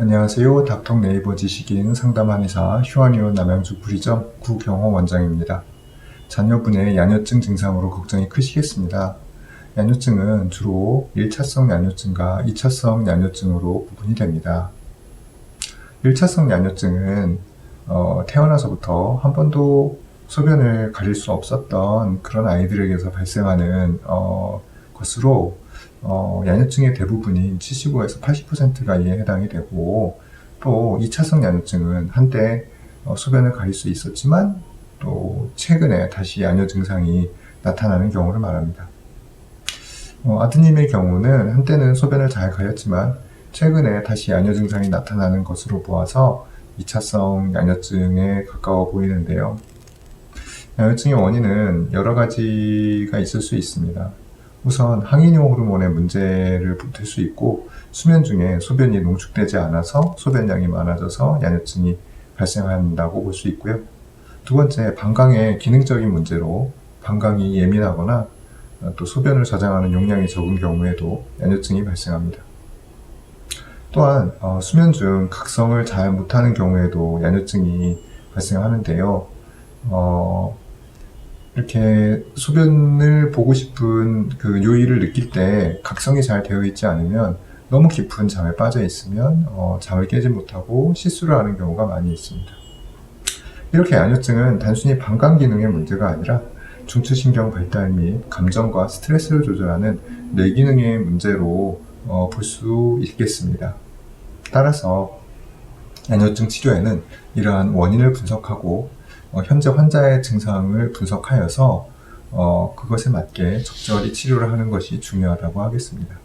안녕하세요. 닥통 네이버 지식인 상담 한의사 휴안의원 남양주 구리점 구경호 원장입니다. 자녀분의 야뇨증 증상으로 걱정이 크시겠습니다. 야뇨증은 주로 1차성 야뇨증과 2차성 야뇨증으로 구분이 됩니다. 1차성 야뇨증은 어, 태어나서부터 한 번도 소변을 가릴 수 없었던 그런 아이들에게서 발생하는 어, 것으로 어, 야뇨증의 대부분인 75에서 80%가 이에 해당이 되고 또 2차성 야뇨증은 한때 어, 소변을 가릴 수 있었지만 또 최근에 다시 야뇨 증상이 나타나는 경우를 말합니다. 어, 아드님의 경우는 한때는 소변을 잘 가렸지만 최근에 다시 야뇨 증상이 나타나는 것으로 보아서 2차성 야뇨증에 가까워 보이는데요. 야뇨증의 원인은 여러 가지가 있을 수 있습니다. 우선 항이뇨 호르몬의 문제를 들수 있고 수면 중에 소변이 농축되지 않아서 소변량이 많아져서 야뇨증이 발생한다고 볼 수 있고요. 두 번째, 방광의 기능적인 문제로 방광이 예민하거나 또 소변을 저장하는 용량이 적은 경우에도 야뇨증이 발생합니다. 또한 어, 수면 중 각성을 잘 못하는 경우에도 야뇨증이 발생하는데요. 어, 이렇게 소변을 보고 싶은 그 요일을 느낄 때 각성이 잘 되어 있지 않으면 너무 깊은 잠에 빠져 있으면 어, 잠을 깨지 못하고 실수를 하는 경우가 많이 있습니다. 이렇게 야뇨증은 단순히 방광 기능의 문제가 아니라 중추신경 발달 및 감정과 스트레스를 조절하는 뇌 기능의 문제로 어, 볼 수 있겠습니다. 따라서 야뇨증 치료에는 이러한 원인을 분석하고 어, 현재 환자의 증상을 분석하여서 어, 그것에 맞게 적절히 치료를 하는 것이 중요하다고 하겠습니다.